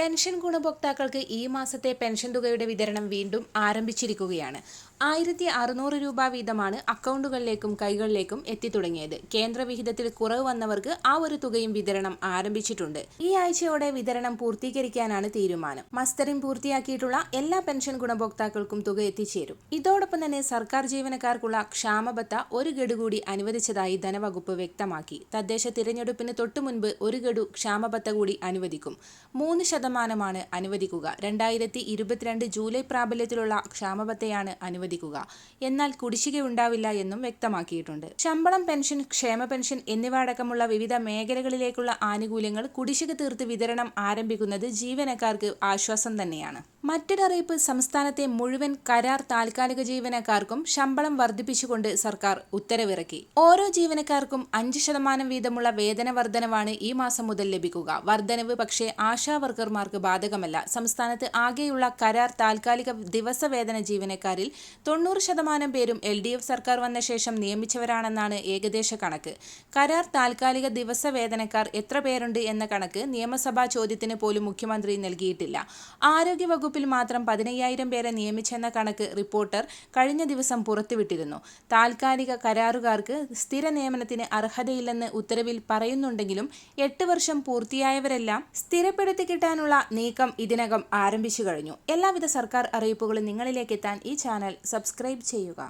Pension ഗുണഭോക്താക്കൾക്ക് ഈ മാസത്തെ പെൻഷൻ തുകയുടെ വിതരണം വീണ്ടും ആരംഭിച്ചിരിക്കുകയാണ്. ആയിരത്തി അറുന്നൂറ് രൂപ വീതമാണ് അക്കൗണ്ടുകളിലേക്കും കൈകളിലേക്കും എത്തിത്തുടങ്ങിയത്. കേന്ദ്രവിഹിതത്തിൽ കുറവ് വന്നവർക്ക് ആ ഒരു തുകയും വിതരണം ആരംഭിച്ചിട്ടുണ്ട്. ഈ ആഴ്ചയോടെ വിതരണം പൂർത്തീകരിക്കാനാണ് തീരുമാനം. മസ്റ്ററിംഗ് പൂർത്തിയാക്കിയിട്ടുള്ള എല്ലാ പെൻഷൻ ഗുണഭോക്താക്കൾക്കും തുക എത്തിച്ചേരും. ഇതോടൊപ്പം തന്നെ സർക്കാർ ജീവനക്കാർക്കുള്ള ക്ഷാമബത്ത ഒരു ഗഡു കൂടി അനുവദിച്ചതായി ധനവകുപ്പ് വ്യക്തമാക്കി. തദ്ദേശ തിരഞ്ഞെടുപ്പിന് തൊട്ടുമുൻപ് ഒരു ഗഡു ക്ഷാമബത്ത കൂടി അനുവദിക്കും. മൂന്ന് ശതമാനമാണ് അനുവദിക്കുക. രണ്ടായിരത്തി ഇരുപത്തിരണ്ട് ജൂലൈ പ്രാബല്യത്തിലുള്ള ക്ഷാമബത്തെയാണ് അനുവദിക്കുക. എന്നാൽ കുടിശ്ശിക ഉണ്ടാവില്ല എന്നും വ്യക്തമാക്കിയിട്ടുണ്ട്. ശമ്പളം പെൻഷൻ ക്ഷേമ പെൻഷൻ എന്നിവ അടക്കമുള്ള വിവിധ മേഖലകളിലേക്കുള്ള ആനുകൂല്യങ്ങൾ കുടിശ്ശിക തീർത്ത് വിതരണം ആരംഭിക്കുന്നത് ജീവനക്കാർക്ക് ആശ്വാസം തന്നെയാണ്. മറ്റൊരറിയിപ്പ് സംസ്ഥാനത്തെ മുഴുവൻ കരാർ താൽക്കാലിക ജീവനക്കാർക്കും ശമ്പളം വർദ്ധിപ്പിച്ചുകൊണ്ട് സർക്കാർ ഉത്തരവിറക്കി. ഓരോ ജീവനക്കാർക്കും അഞ്ച് ശതമാനം വീതമുള്ള വേതന വർധനവാണ് ഈ മാസം മുതൽ ലഭിക്കുക. വർധനവ് പക്ഷേ ആശാ വർക്കർമാർക്ക് ബാധകമല്ല. സംസ്ഥാനത്ത് ആകെയുള്ള കരാർ താൽക്കാലിക ദിവസ വേതന ജീവനക്കാരിൽ തൊണ്ണൂറ് ശതമാനം പേരും എൽ ഡി എഫ് സർക്കാർ വന്ന ശേഷം നിയമിച്ചവരാണെന്നാണ് ഏകദേശ കണക്ക്. കരാർ താൽക്കാലിക ദിവസ വേതനക്കാർ എത്ര പേരുണ്ട് എന്ന കണക്ക് നിയമസഭാ ചോദ്യത്തിന് പോലും മുഖ്യമന്ത്രി നൽകിയിട്ടില്ല. ആരോഗ്യ വകുപ്പിൽ മാത്രം പതിനയ്യായിരം പേരെ നിയമിച്ചെന്ന കണക്ക് റിപ്പോർട്ടർ കഴിഞ്ഞ ദിവസം പുറത്തുവിട്ടിരുന്നു. താൽക്കാലിക കരാറുകാർക്ക് സ്ഥിര നിയമനത്തിന് അർഹതയില്ലെന്ന് ഉത്തരവിൽ പറയുന്നുണ്ടെങ്കിലും എട്ട് വർഷം പൂർത്തിയായവരെല്ലാം സ്ഥിരപ്പെടുത്തി കിട്ടാനുള്ള നീക്കം ഇതിനകം ആരംഭിച്ചു കഴിഞ്ഞു. എല്ലാവിധ സർക്കാർ അറിയിപ്പുകളും നിങ്ങളിലേക്ക് എത്താൻ ഈ ചാനൽ സബ്സ്ക്രൈബ് ചെയ്യുക.